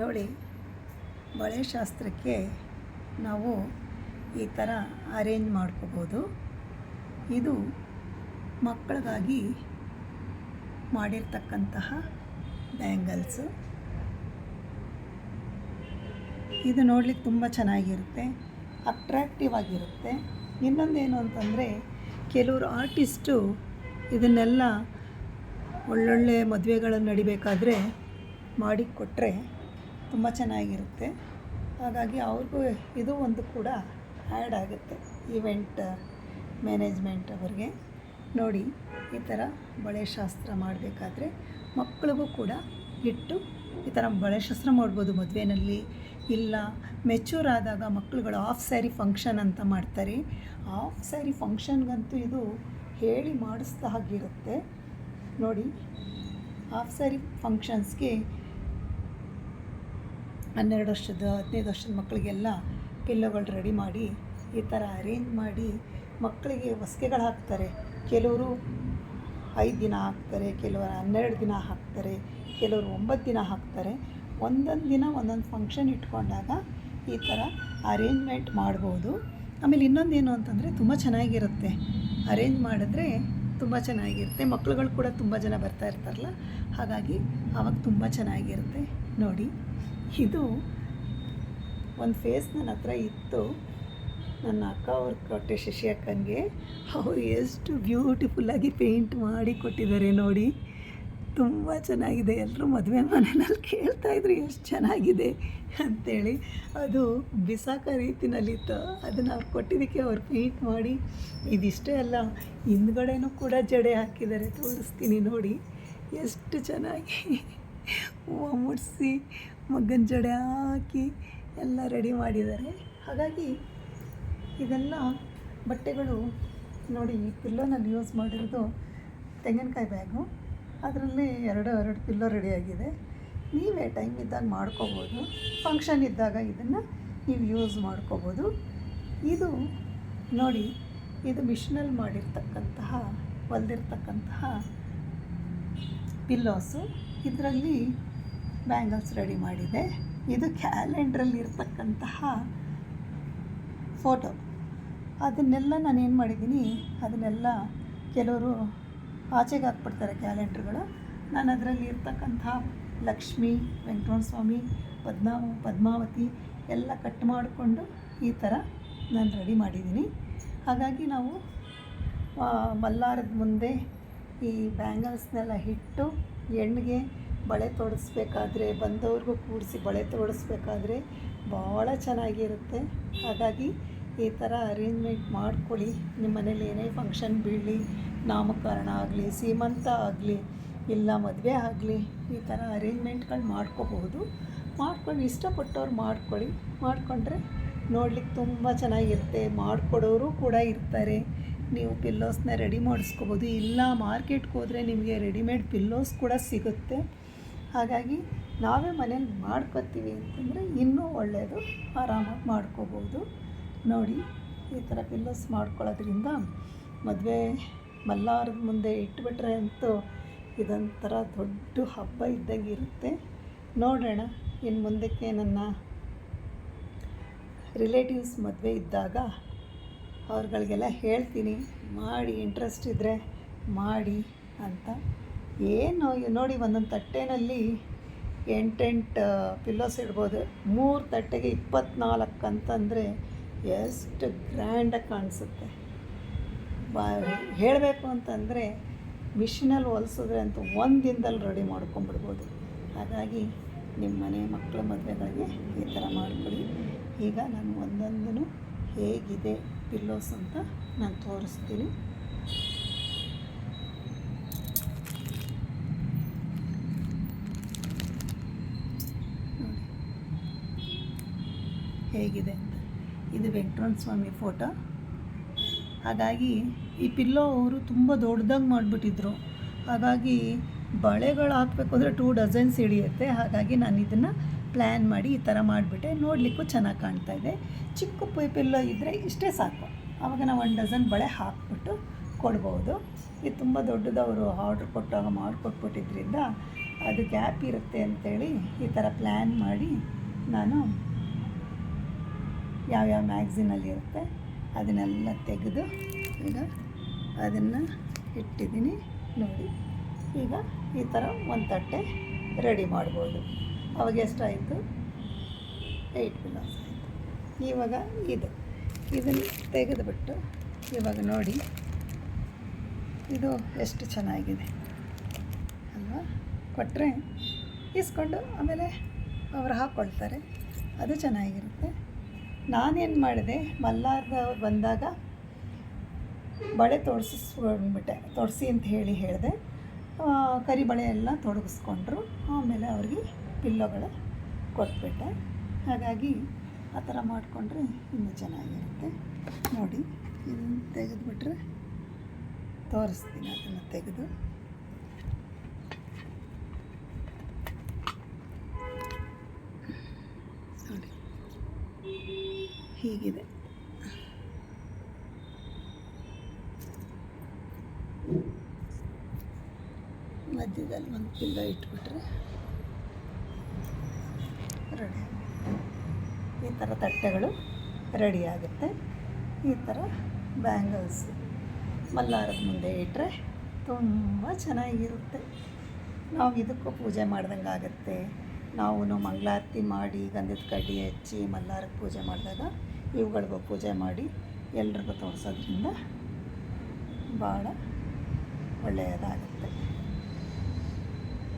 ನೋಡಿ, ಬಳೆ ಶಾಸ್ತ್ರಕ್ಕೆ ನಾವು ಈ ಥರ ಅರೇಂಜ್ ಮಾಡ್ಕೋಬೋದು. ಇದು ಮಕ್ಕಳಿಗಾಗಿ ಮಾಡಿರ್ತಕ್ಕಂತಹ ಬ್ಯಾಂಗಲ್ಸು ಇದು ನೋಡ್ಲಿಕ್ಕೆ ತುಂಬ ಚೆನ್ನಾಗಿರುತ್ತೆ ಅಟ್ರ್ಯಾಕ್ಟಿವ್ ಆಗಿರುತ್ತೆ. ಇನ್ನೊಂದೇನು ಅಂತಂದರೆ, ಕೆಲವರು ಆರ್ಟಿಸ್ಟು ಇದನ್ನೆಲ್ಲ ಒಳ್ಳೊಳ್ಳೆ ಮದುವೆಗಳನ್ನು ನಡಿಬೇಕಾದ್ರೆ ಮಾಡಿ ಕೊಟ್ಟರೆ ತುಂಬ ಚೆನ್ನಾಗಿರುತ್ತೆ. ಹಾಗಾಗಿ ಅವ್ರಿಗೂ ಇದು ಒಂದು ಕೂಡ ಆ್ಯಡ್ ಆಗುತ್ತೆ ಈವೆಂಟ್ ಮ್ಯಾನೇಜ್ಮೆಂಟ್ ಅವ್ರಿಗೆ. ನೋಡಿ, ಈ ಥರ ಬಳೆ ಶಾಸ್ತ್ರ ಮಾಡಬೇಕಾದ್ರೆ ಮಕ್ಕಳಿಗೂ ಕೂಡ ಇಟ್ಟು ಈ ಥರ ಬಳೆ ಶಾಸ್ತ್ರ ಮಾಡ್ಬೋದು ಮದುವೆನಲ್ಲಿ. ಇಲ್ಲ ಮೆಚೂರ್ ಆದಾಗ ಮಕ್ಕಳುಗಳು ಆಫ್ ಸ್ಯಾರಿ ಫಂಕ್ಷನ್ ಅಂತ ಮಾಡ್ತಾರೆ. ಆಫ್ ಸ್ಯಾರಿ ಫಂಕ್ಷನ್ಗಂತೂ ಇದು ಹೇಳಿ ಮಾಡಿಸ್ದ ಹಾಗಿರುತ್ತೆ. ನೋಡಿ ಹಾಫ್ ಸ್ಯಾರಿ ಫಂಕ್ಷನ್ಸ್ಗೆ ಹನ್ನೆರಡು ವರ್ಷದ, ಹದಿನೈದು ವರ್ಷದ ಮಕ್ಕಳಿಗೆಲ್ಲ ಪಿಲ್ಲೋಗಳು ರೆಡಿ ಮಾಡಿ, ಈ ಥರ ಅರೇಂಜ್ ಮಾಡಿ ಮಕ್ಕಳಿಗೆ ಹೊಸ್ಕೆಗಳು ಹಾಕ್ತಾರೆ. ಕೆಲವರು ಐದು ದಿನ ಹಾಕ್ತಾರೆ, ಕೆಲವರು ಹನ್ನೆರಡು ದಿನ ಹಾಕ್ತಾರೆ, ಕೆಲವರು ಒಂಬತ್ತು ದಿನ ಹಾಕ್ತಾರೆ. ಒಂದೊಂದು ದಿನ ಒಂದೊಂದು ಫಂಕ್ಷನ್ ಇಟ್ಕೊಂಡಾಗ ಈ ಥರ ಅರೇಂಜ್ಮೆಂಟ್ ಮಾಡ್ಬೋದು. ಆಮೇಲೆ ಏನು ಅಂತಂದರೆ ತುಂಬ ಚೆನ್ನಾಗಿರುತ್ತೆ. ಅರೇಂಜ್ ಮಾಡಿದ್ರೆ ತುಂಬ ಚೆನ್ನಾಗಿರುತ್ತೆ. ಮಕ್ಳುಗಳು ಕೂಡ ತುಂಬ ಜನ ಬರ್ತಾ ಇರ್ತಾರಲ್ಲ, ಹಾಗಾಗಿ ಆವಾಗ ತುಂಬ ಚೆನ್ನಾಗಿರುತ್ತೆ. ನೋಡಿ. ಇದು ಒಂದು ಫೇಸ್ ನನ್ನ ಹತ್ರ ಇತ್ತು. ನನ್ನ ಅಕ್ಕ ಅವ್ರು ಕೊಟ್ಟೆ ಶಶಿ ಅಕ್ಕನಿಗೆ. ಅವರು ಎಷ್ಟು ಬ್ಯೂಟಿಫುಲ್ಲಾಗಿ ಪೇಂಟ್ ಮಾಡಿ ಕೊಟ್ಟಿದ್ದಾರೆ ನೋಡಿ. ತುಂಬ ಚೆನ್ನಾಗಿದೆ. ಎಲ್ಲರೂ ಮದುವೆ ಮನೆಯಲ್ಲಿ ಕೇಳ್ತಾಯಿದ್ರು ಎಷ್ಟು ಚೆನ್ನಾಗಿದೆ ಅಂಥೇಳಿ ಅದು ಬಿಸಾಕ ರೀತಿನಲ್ಲಿತ್ತು. ಅದನ್ನು ಅವ್ರು ಕೊಟ್ಟಿದ್ದಕ್ಕೆ ಅವ್ರು ಪೇಂಟ್ ಮಾಡಿ. ಇದಿಷ್ಟೇ ಅಲ್ಲ, ಹಿಂದ್ಗಡೆನೂ ಕೂಡ ಜಡೆ ಹಾಕಿದ್ದಾರೆ ತೋರಿಸ್ತೀನಿ ನೋಡಿ. ಎಷ್ಟು ಚೆನ್ನಾಗಿ ಹೂವು ಮುಡಿಸಿ ಮಗ್ಗನ ಜಡೆ ಹಾಕಿ ಎಲ್ಲ ರೆಡಿ ಮಾಡಿದ್ದಾರೆ. ಹಾಗಾಗಿ ಇದೆಲ್ಲ ಬಟ್ಟೆಗಳು ನೋಡಿ, ಈ ಪಿಲ್ಲೋನಲ್ಲಿ ಯೂಸ್ ಮಾಡಿರೋದು ತೆಂಗಿನಕಾಯಿ ಬ್ಯಾಗು. ಅದರಲ್ಲಿ ಎರಡು ಎರಡು ಪಿಲ್ಲೋ ರೆಡಿಯಾಗಿದೆ ನೀವೇ ಟೈಮ್ ಇದ್ದಾಗ ಮಾಡ್ಕೋಬೋದು. ಫಂಕ್ಷನ್ ಇದ್ದಾಗ ಇದನ್ನು ನೀವು ಯೂಸ್ ಮಾಡ್ಕೋಬೋದು. ಇದು ನೋಡಿ, ಇದು ಮಿಷಿನಲ್ಲಿ ಮಾಡಿರ್ತಕ್ಕಂತಹ, ಹೊಲ್ದಿರ್ತಕ್ಕಂತಹ ಪಿಲ್ಲೋಸು. ಇದರಲ್ಲಿ ಬ್ಯಾಂಗಲ್ಸ್ ರೆಡಿ ಮಾಡಿದೆ. ಇದು ಕ್ಯಾಲೆಂಡ್ರಲ್ಲಿ ಇರ್ತಕ್ಕಂತಹ ಫೋಟೋ. ಅದನ್ನೆಲ್ಲ ನಾನು ಏನು ಮಾಡಿದ್ದೀನಿ, ಅದನ್ನೆಲ್ಲ ಕೆಲವರು ಆಚೆಗೆ ಹಾಕ್ಬಿಡ್ತಾರೆ ಕ್ಯಾಲೆಂಡ್ರ್ಗಳು. ನಾನು ಅದರಲ್ಲಿ ಇರ್ತಕ್ಕಂಥ ಲಕ್ಷ್ಮಿ ಸ್ವಾಮಿ ಪದ್ಮಾ, ಪದ್ಮಾವತಿ ಎಲ್ಲ ಕಟ್ ಮಾಡಿಕೊಂಡು ಈ ಥರ ನಾನು ರೆಡಿ ಮಾಡಿದ್ದೀನಿ. ಹಾಗಾಗಿ ನಾವು ಮಲ್ಲಾರದ ಮುಂದೆ ಈ ಬ್ಯಾಂಗಲ್ಸ್ನೆಲ್ಲ ಇಟ್ಟು ಹೆಣ್ಣಿಗೆ ಬಳೆ ತೊಡಿಸ್ಬೇಕಾದ್ರೆ, ಬಂದವ್ರಿಗೂ ಕೂಡಿಸಿ ಬಳೆ ತೊಡಿಸ್ಬೇಕಾದ್ರೆ ಭಾಳ ಚೆನ್ನಾಗಿರುತ್ತೆ. ಹಾಗಾಗಿ ಈ ಥರ ಅರೇಂಜ್ಮೆಂಟ್ ಮಾಡ್ಕೊಳ್ಳಿ. ನಿಮ್ಮ ಮನೇಲಿ ಏನೇ ಫಂಕ್ಷನ್ ಬೀಳಲಿ, ನಾಮಕರಣ ಆಗಲಿ, ಸೀಮಂತ ಆಗಲಿ, ಇಲ್ಲ ಮದುವೆ ಆಗಲಿ, ಈ ಥರ ಅರೇಂಜ್ಮೆಂಟ್ಗಳು ಮಾಡ್ಕೋಬಹುದು. ಮಾಡ್ಕೊಂಡು ಇಷ್ಟಪಟ್ಟವ್ರು ಮಾಡ್ಕೊಳ್ಳಿ. ಮಾಡಿಕೊಂಡ್ರೆ ನೋಡ್ಲಿಕ್ಕೆ ತುಂಬ ಚೆನ್ನಾಗಿರುತ್ತೆ. ಮಾಡಿಕೊಡೋರು ಕೂಡ ಇರ್ತಾರೆ. ನೀವು ಪಿಲ್ಲೋಸ್ನ ರೆಡಿ ಮಾಡಿಸ್ಕೋಬೋದು. ಇಲ್ಲ, ಮಾರ್ಕೆಟ್ಗೆ ಹೋದರೆ ನಿಮಗೆ ರೆಡಿಮೇಡ್ ಪಿಲ್ಲೋಸ್ ಕೂಡ ಸಿಗುತ್ತೆ. ಹಾಗಾಗಿ ನಾವೇ ಮನೇಲಿ ಮಾಡ್ಕೊತೀವಿ ಅಂತಂದರೆ ಇನ್ನೂ ಒಳ್ಳೆಯದು ಆರಾಮಾಗಿ ಮಾಡ್ಕೋಬೋದು. ನೋಡಿ, ಈ ಥರ ಪಿಲ್ಲೋಸ್ ಮಾಡ್ಕೊಳ್ಳೋದ್ರಿಂದ ಮದುವೆ ಮಲ್ಲಾರದ ಮುಂದೆ ಇಟ್ಬಿಟ್ರೆ ಅಂತೂ ಇದೊಂಥರ ದೊಡ್ಡ ಹಬ್ಬ ಇದ್ದಂಗೆ ಇರುತ್ತೆ. ನೋಡೋಣ, ಇನ್ನು ಮುಂದಕ್ಕೆ ನನ್ನ ರಿಲೇಟಿವ್ಸ್ ಮದುವೆ ಇದ್ದಾಗ ಅವ್ರುಗಳಿಗೆಲ್ಲ ಹೇಳ್ತೀನಿ, ಮಾಡಿ ಇಂಟ್ರೆಸ್ಟ್ ಇದ್ದರೆ ಮಾಡಿ ಅಂತ. ಏನು ನೋಡಿ ಒಂದೊಂದು ತಟ್ಟೆನಲ್ಲಿ ಎಂಟೆಂಟು ಪಿಲ್ಲೋಸ್ ಇಡ್ಬೋದು. ಮೂರು ತಟ್ಟೆಗೆ ಇಪ್ಪತ್ನಾಲ್ಕು ಅಂತಂದರೆ ಎಷ್ಟು ಗ್ರ್ಯಾಂಡಾಗಿ ಕಾಣಿಸುತ್ತೆ. ಬಾ, ಹೇಳಬೇಕು ಅಂತಂದರೆ ಮಿಷಿನಲ್ಲಿ ಹೊಲಿಸಿದ್ರೆ ಅಂತೂ ಒಂದು ದಿನದಲ್ಲಿ ರೆಡಿ ಮಾಡ್ಕೊಂಬಿಡ್ಬೋದು ಹಾಗಾಗಿ ನಿಮ್ಮ ಮನೆ ಮಕ್ಕಳ ಮದುವೆಗಳಿಗೆ ಈ ಥರ ಮಾಡಿಕೊಡಿ ಈಗ ನಾನು ಒಂದೊಂದನ್ನು ಹೇಗಿದೆ ಪಿಲ್ಲೋಸ್ ಅಂತ ನಾನು ತೋರಿಸ್ತೀನಿ. ಹೇಗಿದೆ ಇದು ವೆಂಕಟರಮಣ ಸ್ವಾಮಿ ಫೋಟೋ. ಹಾಗಾಗಿ ಈ ಪಿಲ್ಲೋ ಅವರು ತುಂಬ ದೊಡ್ಡದಾಗಿ ಮಾಡಿಬಿಟ್ಟಿದ್ರು. ಹಾಗಾಗಿ ಬಳೆಗಳು ಹಾಕಬೇಕು ಅಂದರೆ ಟೂ ಡಜನ್ಸ್ ಹಿಡಿಯುತ್ತೆ ಹಾಗಾಗಿ ನಾನು ಇದನ್ನು ಪ್ಲ್ಯಾನ್ ಮಾಡಿ ಈ ಥರ ಮಾಡಿಬಿಟ್ಟೆ. ನೋಡಲಿಕ್ಕೂ ಚೆನ್ನಾಗಿ ಕಾಣ್ತಾ ಇದೆ. ಚಿಕ್ಕ ಪಿ ಪಿಲ್ಲೋ ಇದ್ದರೆ ಇಷ್ಟೇ ಸಾಕು. ಆವಾಗ ನಾವು ಒಂದು ಡಜನ್ ಬಳೆ ಹಾಕ್ಬಿಟ್ಟು ಕೊಡ್ಬೋದು. ಇದು ತುಂಬ ದೊಡ್ಡದವರು ಆರ್ಡ್ರ್ ಕೊಟ್ಟಾಗ ಮಾಡಿಕೊಟ್ಬಿಟ್ಟಿದ್ರಿಂದ ಅದು ಗ್ಯಾಪ್ ಇರುತ್ತೆ ಅಂಥೇಳಿ ಈ ಥರ ಪ್ಲ್ಯಾನ್ ಮಾಡಿ ನಾನು ಯಾವ್ಯಾವ ಮ್ಯಾಗ್ಝಿನಲ್ಲಿ ಇರುತ್ತೆ ಅದನ್ನೆಲ್ಲ ತೆಗೆದು ಈಗ ಅದನ್ನು ಇಟ್ಟಿದ್ದೀನಿ ನೋಡಿ. ಈಗ ಈ ಥರ ಒಂದು ತಟ್ಟೆ ರೆಡಿ ಮಾಡ್ಬೋದು. ಅವಾಗ ಎಷ್ಟಾಯಿತು? ಏಯ್ಟ್ ಪಿಲಾಸ್ ಆಯಿತು. ಇವಾಗ ಇದು. ಇದನ್ನು ತೆಗೆದುಬಿಟ್ಟು ಇವಾಗ ನೋಡಿ. ಇದು ಎಷ್ಟು ಚೆನ್ನಾಗಿದೆ. ಅಲ್ವಾ? ಕೊಟ್ಟರೆ ಇಸ್ಕೊಂಡು ಆಮೇಲೆ ಅವರು ಹಾಕ್ಕೊಳ್ತಾರೆ ಅದು ಚೆನ್ನಾಗಿರುತ್ತೆ. ನಾನೇನು ಮಾಡಿದೆ? ಮಲ್ಲಾರ್ದವ್ರು ಬಂದಾಗ ಬಳೆ ತೊಡಸಿಸ್ಕೊಂಡ್ಬಿಟ್ಟೆ ತೊಡಸಿ ಅಂತ ಹೇಳಿ ಹೇಳಿದೆ. ಕರಿಬಳೆ ಎಲ್ಲ ತೊಡಗಿಸ್ಕೊಂಡ್ರು. ಆಮೇಲೆ ಅವ್ರಿಗೆ ಪಿಲ್ಲೋಗಳು ಕೊಟ್ಬಿಟ್ಟೆ. ಹಾಗಾಗಿ ಆ ಥರ ಮಾಡಿಕೊಂಡ್ರೆ ಇನ್ನೂ ಚೆನ್ನಾಗಿರುತ್ತೆ. ನೋಡಿ, ಇದನ್ನು ತೆಗೆದುಬಿಟ್ರೆ ತೋರಿಸ್ತೀನಿ ಅದನ್ನು ತೆಗೆದು. ನೋಡಿ, ಹೀಗಿದೆ. ಮಧ್ಯದಲ್ಲಿ ಒಂದು ಪಿಲ್ಲ ಇಟ್ಬಿಟ್ರೆ ರೆಡಿ ಈ ಥರ ತಟ್ಟೆಗಳು ರೆಡಿ ಆಗುತ್ತೆ. ಈ ಥರ ಬ್ಯಾಂಗಲ್ಸ್ ಮಲ್ಲಾರದ ಮುಂದೆ ಇಟ್ಟರೆ ತುಂಬ ಚೆನ್ನಾಗಿರುತ್ತೆ. ನಾವು ಇದಕ್ಕೂ ಪೂಜೆ ಮಾಡ್ದಂಗೆ ಆಗುತ್ತೆ. ನಾವು ಮಂಗಳಾರತಿ ಮಾಡಿ ಗಂಧದ ಕಡ್ಡಿ ಹಚ್ಚಿ ಮಲ್ಲಾರಕ್ಕೆ ಪೂಜೆ ಮಾಡಿದಾಗ ಇವುಗಳಿಗೂ ಪೂಜೆ ಮಾಡಿ ಎಲ್ರಿಗೂ ತೋರಿಸೋದ್ರಿಂದ ಭಾಳ ಒಳ್ಳೆಯದಾಗುತ್ತೆ.